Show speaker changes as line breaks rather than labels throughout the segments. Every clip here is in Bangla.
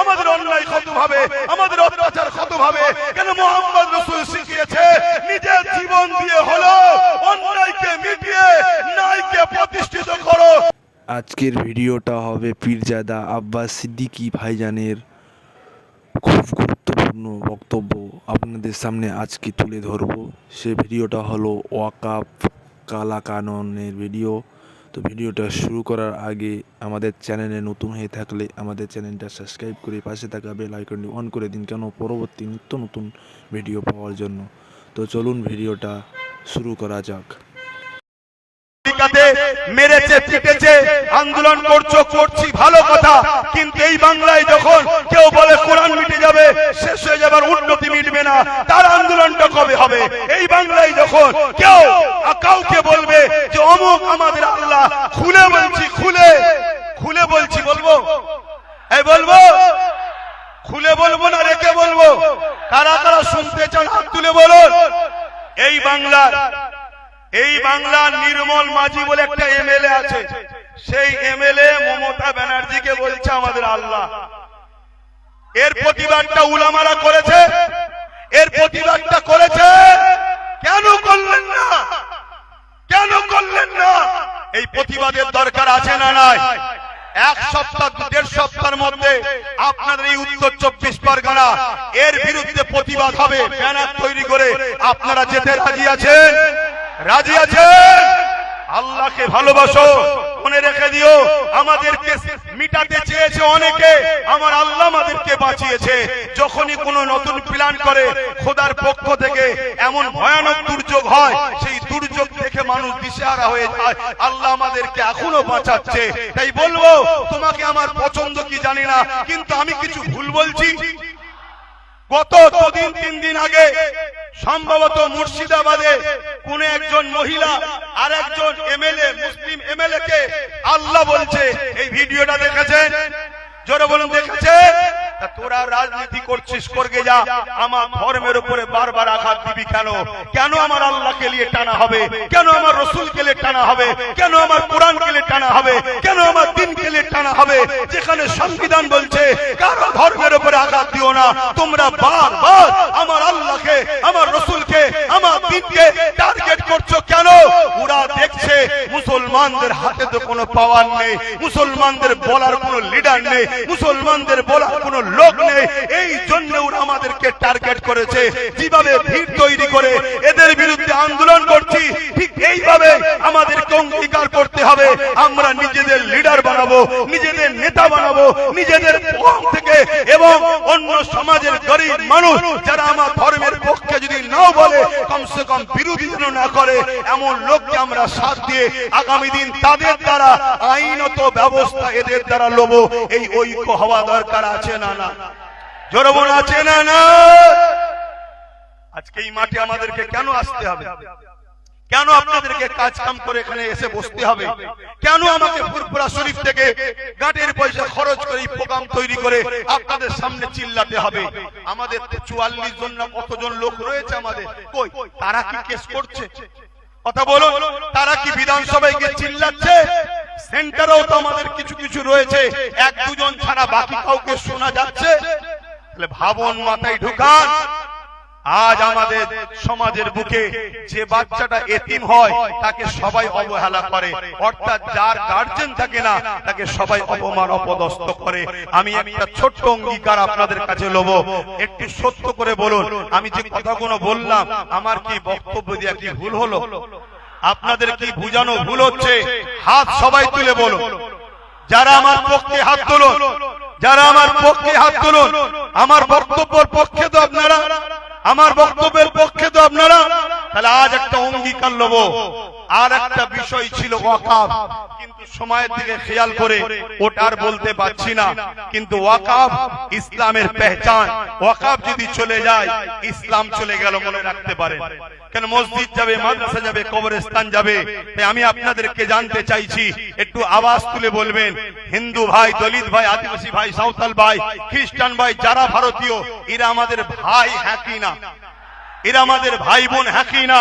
আমাদের অন্যায় খতম হবে আমাদের অত্যাচার খতম হবে কেন মোহাম্মদ রসুল শিখিয়েছে, নিজের জীবন দিয়ে হলো অন্যায়কে মিটিয়ে ন্যায়কে প্রতিষ্ঠিত করো।
আজকের ভিডিওটা হবে পীরজাদা আব্বাস সিদ্দিকী ভাইজানের খুব গুরুত্বপূর্ণ বক্তব্য আপনাদের সামনে আজকে তুলে ধরব। সে ভিডিওটা হলো ওয়াকাপ কালা কাননের ভিডিও। তো ভিডিওটা শুরু করার আগে আমাদের চ্যানেলে নতুন হয়ে থাকলে আমাদের চ্যানেলটা সাবস্ক্রাইব করে পাশে থাকা বেল আইকনটি অন করে দিন কেন পরবর্তী নিত্য নতুন ভিডিও পাওয়ার জন্য। তো চলুন ভিডিওটা শুরু করা যাক।
মেরেছে আন্দোলন করছ, করছি ভালো কথা, কিন্তু এই বাংলায় যখন কেউ বলে কোরআন মিটে যাবে, শেষ হয়ে যাবার উন্নতি মিটবে না, তার আন্দোলনটা কবে হবে? এই বাংলায় যখন কেউ কাউকে বলবে যে অমুক আমাদের আল্লাহ খুলে বলছি খুলে খুলে বলছি বলব এই বলব খুলে বলব না রেখে বলব কারা কারা শুনতে চান হাত তুলে বলুন এই বাংলার, এই বাংলার নির্মল মাঝি বলে একটা এমএলএ আছে। সেই এমএলএ মমতা ব্যানার্জিকে বলছে আমাদের আল্লাহ। এর প্রতিবাদটা উলামারা করেছে, এর প্রতিবাদটা করেছে। কেন করলেন না? কেন করলেন না? এই প্রতিবাদের দরকার আছে না নাই? এক সপ্তাহ দেড় সপ্তাহের মধ্যে আপনাদের এই উত্তর চব্বিশ পরগনা, এর বিরুদ্ধে প্রতিবাদ হবে, ব্যানার তৈরি করে আপনারা যেতে রাজি আছেন? রাজি আছেন? আল্লাহকে ভালোবাসো, মনে রেখে দিও, আমাদেরকে মিটাতে চেয়েছে অনেকে, আমার আল্লাহ আমাদেরকে বাঁচিয়েছে। যখনই কোনো নতুন প্ল্যান করে, খোদার পক্ষ থেকে এমন ভয়ানক দুর্যোগ হয়, সেই দুর্যোগ দেখে মানুষ দিশেহারা হয়ে যায়। আল্লাহ আমাদেরকে এখনও বাঁচাচ্ছে। তাই বলব, তোমাকে আমার পছন্দ কি জানি না, কিন্তু আমি কিছু ভুল বলছি। গত দুদিন, তিন দিন আগে সম্ভবত মুর্শিদাবাদে কোন একজন মহিলা আর একজন এমএলএ, মুসলিম এমএলএ কে আল্লাহ বলছে, এই ভিডিওটা দেখেছেন? জোরে বলুন, দেখেছেন? তোরা রাজনীতি করছিস, করগে যা। আমার ধর্মের উপরে বারবার আঘাত দিবি কেন? কেন আমার আল্লাহকে নিয়ে টানা হবে? কেন আমার রসুলকে নিয়ে টানা হবে? কেন আমার কোরআনকে নিয়ে টানা হবে? কেন আমার দিনকে নিয়ে টানা হবে? যেখানে সংবিধান বলছে, কারও ধর্মের উপরে আঘাত দিও না। তোমরা বারবার আমার আল্লাহকে, আমার রসুলকে, আমার দিনকে টার্গেট করছ মুসলমানদের হাতে তো কোনো পাওয়ার নেই, মুসলমানদের বলার কোনো লিডার নেই, মুসলমানদের বলার কোনো লোক নেই। এই জন্য ওরা আমাদেরকে টার্গেট করেছে। কীভাবে ভিড় তৈরি করে এদের বিরুদ্ধে আন্দোলন করছি, ঠিক এইভাবে আমাদেরকে অঙ্গীকার করতে হবে। আমরা নিজেদের লিডার বানাবো, নিজেদের নেতা বানাবো, নিজেদের পক্ষ এবং অন্য সমাজের গরিব মানুষ যারা আমার ধর্মের পক্ষে যদি নাও বলে, কমসে কম বিরোধী না করে, এমন লোককে আমরা সাথ দিয়ে আগামী দিন তাদের দ্বারা আইনত ব্যবস্থা এদের দ্বারা লোব। এই ঐক্য হওয়া দরকার আছে না না? জোরবন আছে না না? আজকে এই মাঠে আমাদেরকে কেন আসতে হবে? কেন আপনাদেরকে কাজ কাম করে এখানে এসে বসতে হবে? কেন আমাকে ফুরপুরা শরীফ থেকে গাঁটের পয়সা খরচ করে প্রোগ্রাম তৈরি করে আপনাদের সামনে চিল্লাতে হবে? আমাদের চুয়াল্লিশ জন না কতজন লোক রয়েছে আমাদের? কই, তারা কি কেস করছে? কথা বলো তারা কি বিধানসভায় গিয়ে চিল্লাচ্ছে? সেন্টারেও তো আমাদের কিছু কিছু রয়েছে, এক দুজন ছাড়া বাকি কাউকে শোনা যাচ্ছে? তাহলে ভাবন মাথায় ঢুকান। আজ আমাদের সমাজের বুকে যে বাচ্চাটা এতিম হয়, তাকে সবাই অবহেলা করে। অর্থাৎ যার গার্জেন থাকে না, তাকে সবাই অপমান, অপদস্থ করে। আমি একটা ছোট্ট অঙ্গীকার আপনাদের কাছে লোব। একটু সত্য করে বলুন। আমি যে কথাগুলো বললাম, আমার কি বক্তব্য দিয়ে কি ভুল হলো? আপনাদের কি বুঝানো ভুল হচ্ছে? হাত সবাই তুলে বলুন। যারা আমার পক্ষে হাত তুলুন, যারা আমার পক্ষে হাত তুলুন, আমার বক্তব্যের পক্ষে তো আপনারা আমার বক্তব্যের পক্ষে তো আপনারা তাহলে আজ একটা অঙ্গীকার লব। আর একটা বিষয় ছিল ওয়াকাফ কিন্তু সময়ের দিকে খেয়াল করে ওটার বলতে পারছি না। কিন্তু ওয়াকাফ ইসলামের পেহচান। ওয়াকাফ যদি চলে যায়, ইসলাম চলে গেল মনে রাখতে পারে কেন মসজিদ যাবে, মাদ্রাসা যাবে, কবরস্থান যাবে? তাই আমি আপনাদেরকে জানতে চাইছি, একটু আওয়াজ তুলে বলবেন। হিন্দু ভাই, দলিত ভাই, আদিবাসী ভাই, সাঁওতাল ভাই, খ্রিস্টান ভাই, যারা ভারতীয়, এরা আমাদের ভাই হ্যাঁ কি না? এরা আমাদের ভাই বোন হ্যাঁ কি না?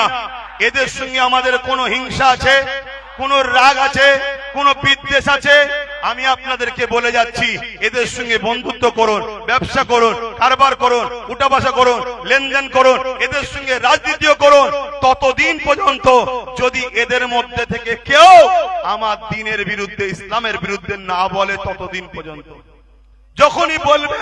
এদের সঙ্গে আমাদের কোনো হিংসা আছে, কোন রাগ আছে, কোন বিদ্বেষ আছে? আমি আপনাদেরকে বলে যাচ্ছি, এদের সঙ্গে বন্ধুত্ব করুন, ব্যবসা করুন, কারবার করুন, উঠাবাসা করুন, লেনদেন করুন, এদের সঙ্গে রাজনীতিও করুন। ততদিন পর্যন্ত যদি এদের মধ্যে থেকে কেউ আমার দিনের বিরুদ্ধে, ইসলামের বিরুদ্ধে না বলে ততদিন পর্যন্ত। যখনই বলবে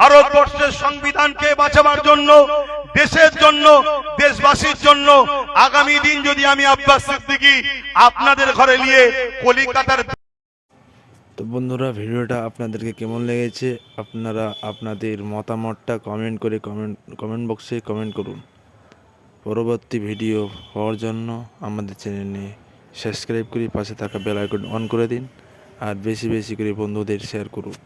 ভারতবর্ষের সংবিধানকে বাঁচাবার জন্য, দেশের জন্য, দেশবাসীর জন্য আগামী দিন যদি আমি আব্বাস সিদ্দিকী আপনাদের ঘরে নিয়ে কলিকাতার
তো বন্ধুরা, ভিডিওটা আপনাদেরকে কেমন লেগেছে? আপনারা আপনাদের মতামতটা কমেন্ট করে কমেন্ট কমেন্ট বক্সে কমেন্ট করুন। পরবর্তী ভিডিও হওয়ার জন্য আমাদের চ্যানেলে সাবস্ক্রাইব করে পাশে থাকা বেল আইকন অন করে দিন আর বেশি বেশি করে বন্ধুদের শেয়ার করুন।